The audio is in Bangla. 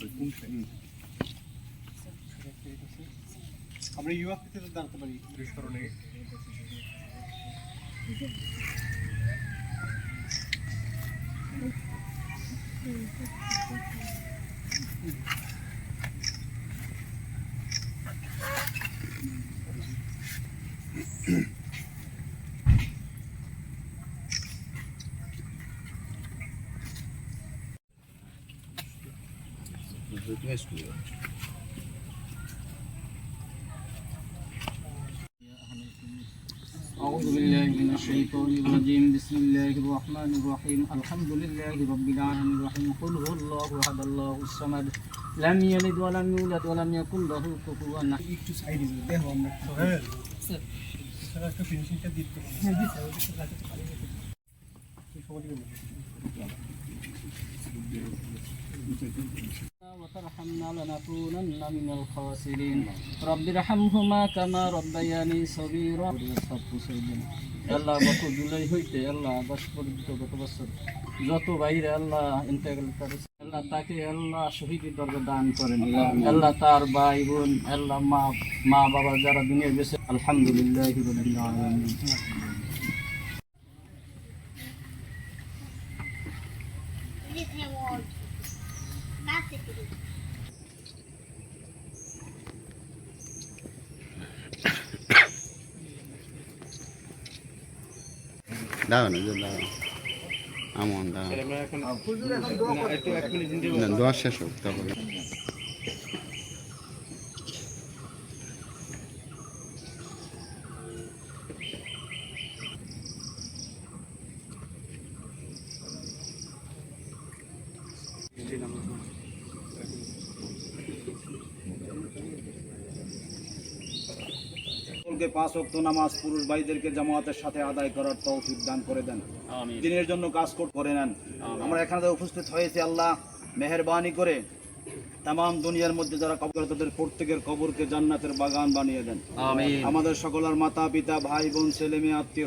der Punkt hängt. আমরা ইউএফপিতে দাঁড়াতে পারি বিস্ফোরণে أعوذ بالله من الشيطان الرجيم بسم الله الرحمن الرحيم الحمد لله رب العالمين الرحيم قل هو الله أحد الله الصمد لم يلد ولم يولد ولم يكن له كفوا أحد একটু সাইডে যাবে দেখো আমরা সোহেল স্যার একটা ফিনিশিংটা দিতে হ্যাঁ দিতে হবে وترحمنا لنكونن من الخاسرين رب ارحمهما كما ربياني صغيرا আল্লাহ গত জুলাই হইতে আল্লাহ আগস্ট পর্যন্ত গত বছর যত বাইরে আল্লাহ ইন্তেকাল করেছে আল্লাহ তাকে আল্লাহ শহীদ দরজা দান করেন আল্লাহ তার ভাই বোন আল্লাহ মা মা বাবা যারা দুনিয়া বেঁচে আলহামদুলিল্লাহ রবিল আলমিন দাও না দাও। আমন দাও। দোয়া শেষ হোক তারপরে। সকলকে পাঁচ ওয়াক্ত নামাজ পুরুষ ভাইদেরকে জামাতের সাথে আদায় করার তৌফিক দান করে দেন। দিনের জন্য কাজ কর- করে নেন। আমরা এখানে উপস্থিত হয়েছি আল্লাহ মেহেরবানি করে তাম দুনিয়ার মধ্যে যারা কবর করে তাদের প্রত্যেকের কবরকে জান্নাতের বাগান বানিয়ে দেন। আমাদের সকলের মাতা পিতা ভাই বোন ছেলে মেয়ে আত্মীয়